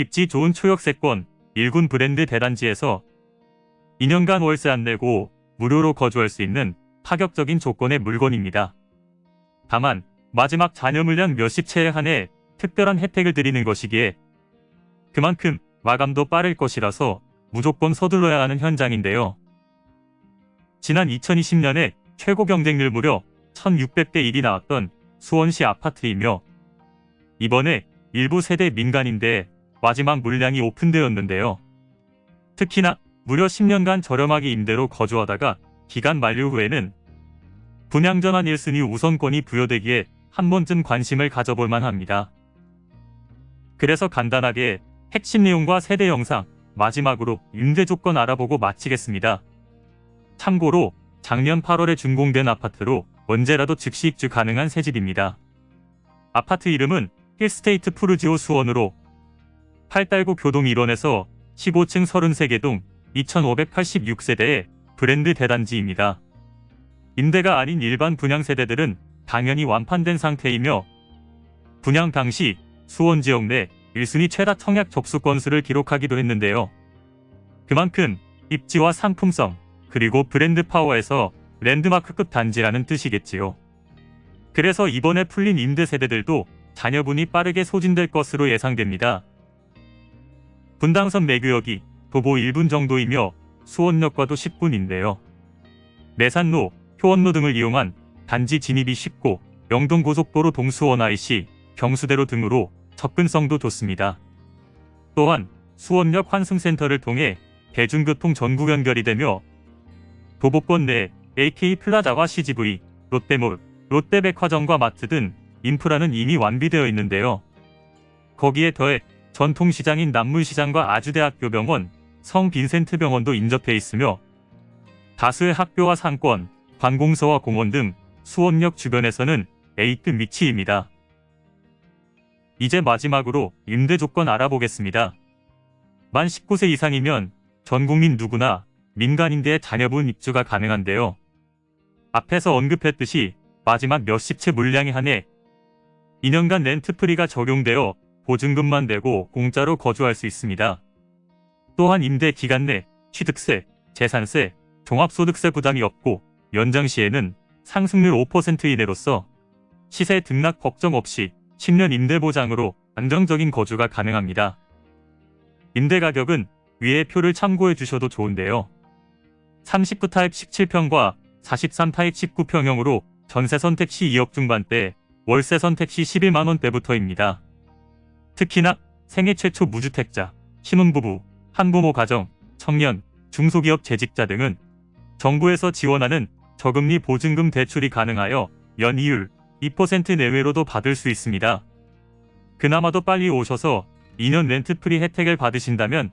입지 좋은 초역세권 1군 브랜드 대단지에서 2년간 월세 안 내고 무료로 거주할 수 있는 파격적인 조건의 물건입니다. 다만 마지막 잔여 물량 몇십 채에 한해 특별한 혜택을 드리는 것이기에 그만큼 마감도 빠를 것이라서 무조건 서둘러야 하는 현장인데요. 지난 2020년에 최고 경쟁률 무려 1600대 1이 나왔던 수원시 아파트이며 이번에 일부 세대 민간인데 마지막 물량이 오픈되었는데요. 특히나 무려 10년간 저렴하게 임대로 거주하다가 기간 만료 후에는 분양 전환 1순위 우선권이 부여되기에 한 번쯤 관심을 가져볼 만합니다. 그래서 간단하게 핵심 내용과 세대 영상, 마지막으로 임대 조건 알아보고 마치겠습니다. 참고로 작년 8월에 준공된 아파트로 언제라도 즉시 입주 가능한 새 집입니다. 아파트 이름은 힐스테이트 푸르지오 수원으로 8달구 교동 1원에서 15층 33개 동 2586세대의 브랜드 대단지입니다. 임대가 아닌 일반 분양 세대들은 당연히 완판된 상태이며 분양 당시 수원 지역 내 1순위 최다 청약 접수 건수를 기록하기도 했는데요. 그만큼 입지와 상품성 그리고 브랜드 파워에서 랜드마크급 단지라는 뜻이겠지요. 그래서 이번에 풀린 임대 세대들도 자녀분이 빠르게 소진될 것으로 예상됩니다. 분당선 내구역이 도보 1분 정도이며 수원역과도 10분인데요. 매산로, 효원로 등을 이용한 단지 진입이 쉽고 영동고속도로 동수원 IC, 경수대로 등으로 접근성도 좋습니다. 또한 수원역 환승센터를 통해 대중교통 전국 연결이 되며 도보권 내 AK 플라자와 CGV, 롯데몰, 롯데백화점과 마트 등 인프라는 이미 완비되어 있는데요. 거기에 더해 전통시장인 남문시장과 아주대학교 병원, 성빈센트 병원도 인접해 있으며 다수의 학교와 상권, 관공서와 공원 등 수원역 주변에서는 A급 위치입니다. 이제 마지막으로 임대 조건 알아보겠습니다. 만 19세 이상이면 전 국민 누구나 민간인대의 자녀분 입주가 가능한데요. 앞에서 언급했듯이 마지막 몇십 채 물량에 한해 2년간 렌트프리가 적용되어 보증금만 내고 공짜로 거주할 수 있습니다. 또한 임대 기간 내 취득세, 재산세, 종합소득세 부담이 없고 연장 시에는 상승률 5% 이내로서 시세 등락 걱정 없이 10년 임대 보장으로 안정적인 거주가 가능합니다. 임대 가격은 위의 표를 참고해 주셔도 좋은데요. 39 타입 17평과 43 타입 19평형으로 전세 선택 시 2억 중반대, 월세 선택 시 11만원대부터입니다. 특히나 생애 최초 무주택자, 신혼부부, 한부모 가정, 청년, 중소기업 재직자 등은 정부에서 지원하는 저금리 보증금 대출이 가능하여 연 이율 2% 내외로도 받을 수 있습니다. 그나마도 빨리 오셔서 2년 렌트프리 혜택을 받으신다면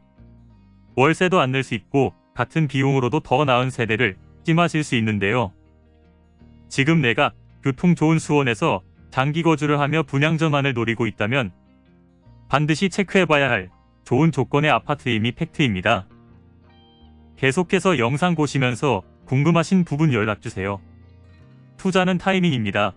월세도 안 낼 수 있고 같은 비용으로도 더 나은 세대를 찜하실 수 있는데요. 지금 내가 교통 좋은 수원에서 장기 거주를 하며 분양 전환을 노리고 있다면 반드시 체크해봐야 할 좋은 조건의 아파트임이 팩트입니다. 계속해서 영상 보시면서 궁금하신 부분 연락주세요. 투자는 타이밍입니다.